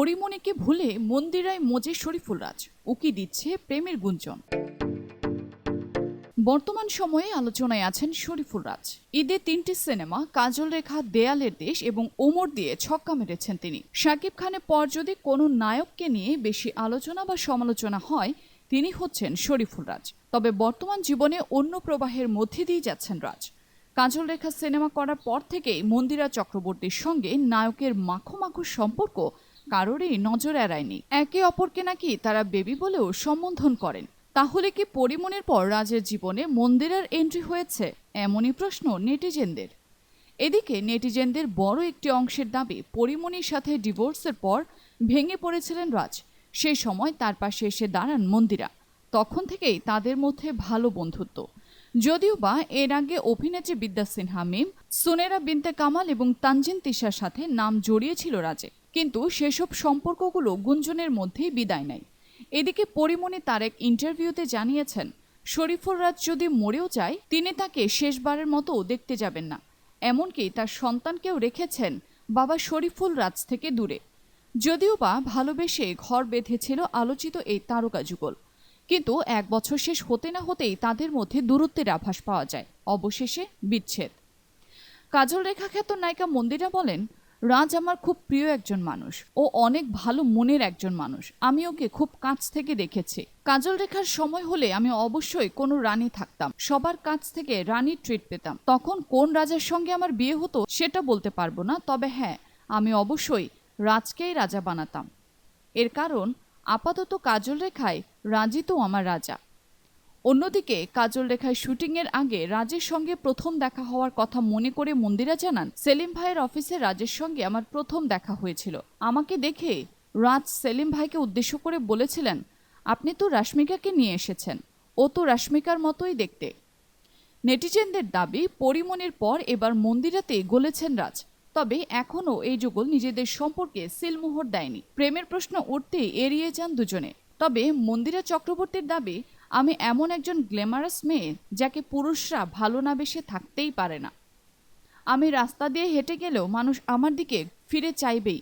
পরিমণিকে ভুলে মন্দিরায় মজে শরীফুল রাজ, উকি দিচ্ছে প্রেমের গুঞ্জন। বর্তমান সময়ে আলোচনায় আছেন শরীফুল রাজ। ঈদে তিনটি সিনেমা কাজল রেখা দেয়ালের দেশ এবং ওমর দিয়ে ছক্কা মেরেছেন তিনি। শাকিব খানের পর যদি কোনো নায়ককে নিয়ে বেশি আলোচনা বা সমালোচনা হয়, তিনি হচ্ছেন শরীফুল রাজ। তবে বর্তমান জীবনে অন্য প্রবাহের মধ্যে দিয়ে যাচ্ছেন রাজ। কাজল রেখা সিনেমা করার পর থেকেই মন্দিরা চক্রবর্তীর সঙ্গে নায়কের মাখো মাখো সম্পর্ক কারোরই নজর এড়ায়নি। একে অপরকে নাকি তারা বেবি বলেও সম্বোধন করেন। তাহলে কি পরিমণের পর রাজের জীবনে মন্দিরের এন্ট্রি হয়েছে? এমনই প্রশ্ন নেটিজেনদের। এদিকে নেটিজেনদের বড় একটি অংশের দাবি পরিমণির সাথে ডিভোর্সের পর ভেঙে পড়েছিলেন রাজ। সেই সময় তার পাশে এসে দাঁড়ান মন্দিরা। তখন থেকেই তাদের মধ্যে ভালো বন্ধুত্ব। যদিও বা এর আগে অভিনেত্রী বিদ্যা সিনহা মিম, সুনেরা বিনতে কামাল এবং তানজিন তিশার সাথে নাম জড়িয়েছিল রাজে। কিন্তু সেসব সম্পর্কগুলো গুঞ্জনের মধ্যেই বিদায় নেয়। এদিকে পরিমণি তার এক ইন্টারভিউতে জানিয়েছেন শরীফুর রাজ যদি মরেও যায়, তিনি তাকে শেষবারের মতো দেখতে যাবেন না। এমনকি তার সন্তানকেও রেখেছেন বাবা শরীফুল রাজ থেকে দূরে। যদিও বা ভালোবেসে ঘর বেঁধেছিল আলোচিত এই তারকা যুগল কিন্তু এক বছর শেষ হতে না হতেই তাদের মধ্যে দূরত্বের আভাস পাওয়া যায়। অবশেষে বিচ্ছেদ। কাজল রেখা খ্যাত নায়িকা মন্দিরা বলেন, রাজ আমার খুব প্রিয় একজন মানুষ। ও অনেক ভালো মনের একজন মানুষ। আমি ওকে খুব কাছ থেকে দেখেছি। কাজল রেখার সময় হলে আমি অবশ্যই কোনো রানী থাকতাম। সবার কাছ থেকে রানীর ট্রিট পেতাম। তখন কোন রাজার সঙ্গে আমার বিয়ে হতো সেটা বলতে পারব না। তবে হ্যাঁ আমি অবশ্যই রাজকেই রাজা বানাতাম। এর কারণ আপাতত কাজল রেখায় রাজি তো আমার রাজা। অন্যদিকে কাজল রেখায় শুটিংয়ের আগে রাজের সঙ্গে প্রথম দেখা হওয়ার কথা মনে করে মন্দিরা জানান, সেলিম ভাইয়ের অফিসে রাজের সঙ্গে আমার প্রথম দেখা হয়েছিল। আমাকে দেখে রাজ সেলিম ভাইকে উদ্দেশ্য করে বলেছিলেন, আপনি তো রাশ্মিকাকে নিয়ে এসেছেন। ও তো রাশ্মিকার মতোই দেখতে। নেটিজেনদের দাবি, পরিমণের পর এবার মন্দিরাতে গলেছেন রাজ। তবে এখনও এই যুগল নিজেদের সম্পর্কে সিলমোহর দেয়নি। প্রেমের প্রশ্ন উঠতেই এড়িয়ে যান দুজনে। তবে মন্দিরা চক্রবর্তীর দাবি, আমি এমন একজন গ্ল্যামারাস মেয়ে যাকে পুরুষরা ভালো না বেশে থাকতেই পারে না। আমি রাস্তা দিয়ে হেঁটে গেলেও মানুষ আমার দিকে ফিরে চাইবেই।